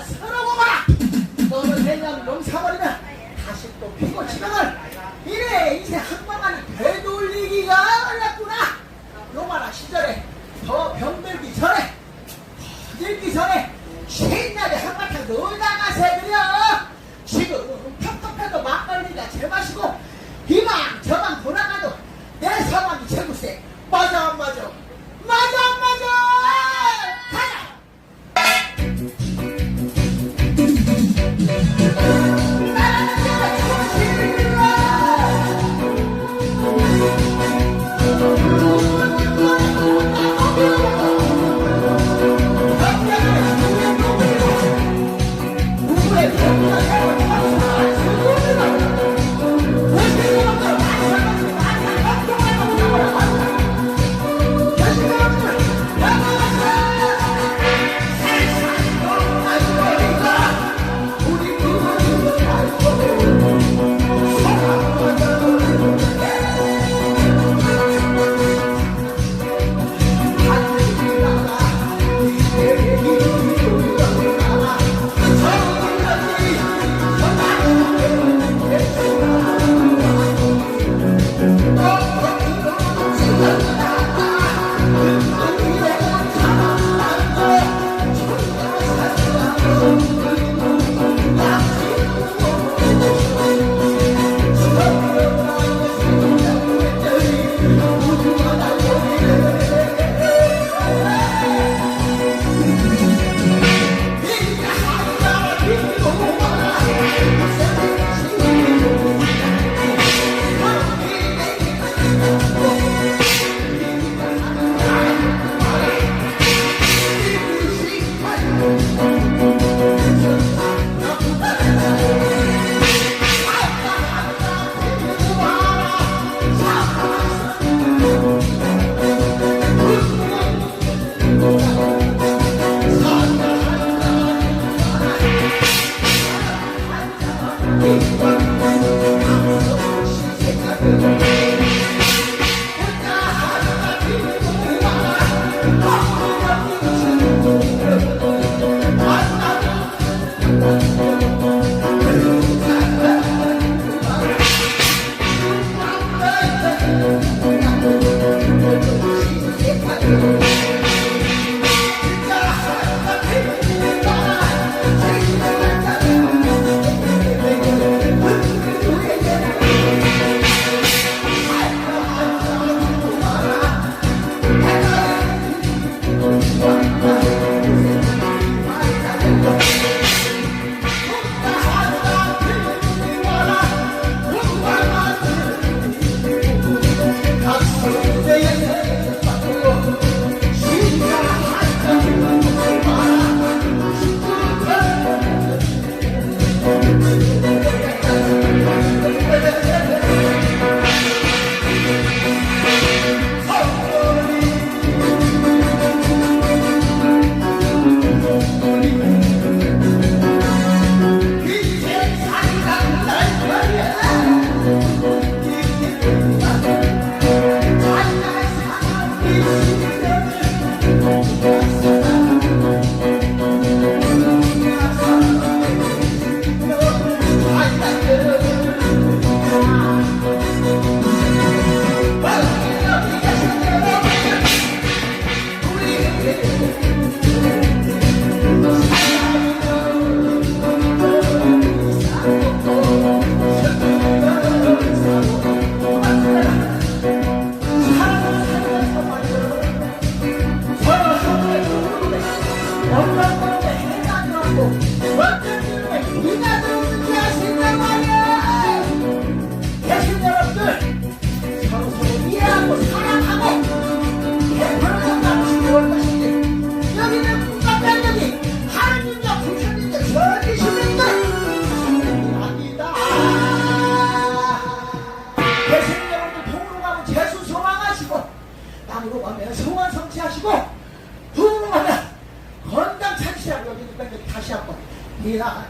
서러워 봐라! 너는 내년 농사버리면 다시 또 피고 지방을 이래 인생 한방안에 되돌리기가 어렵구나! 로마나 시절에 더 병들기 전에 들기 전에 신나게 한바탕 놀다가 새들여! 지금 텁텁해도 막걸리가 제맛이고 이만 저만 돌아가도 내 상황이 최고세! 맞아 대 찾으시라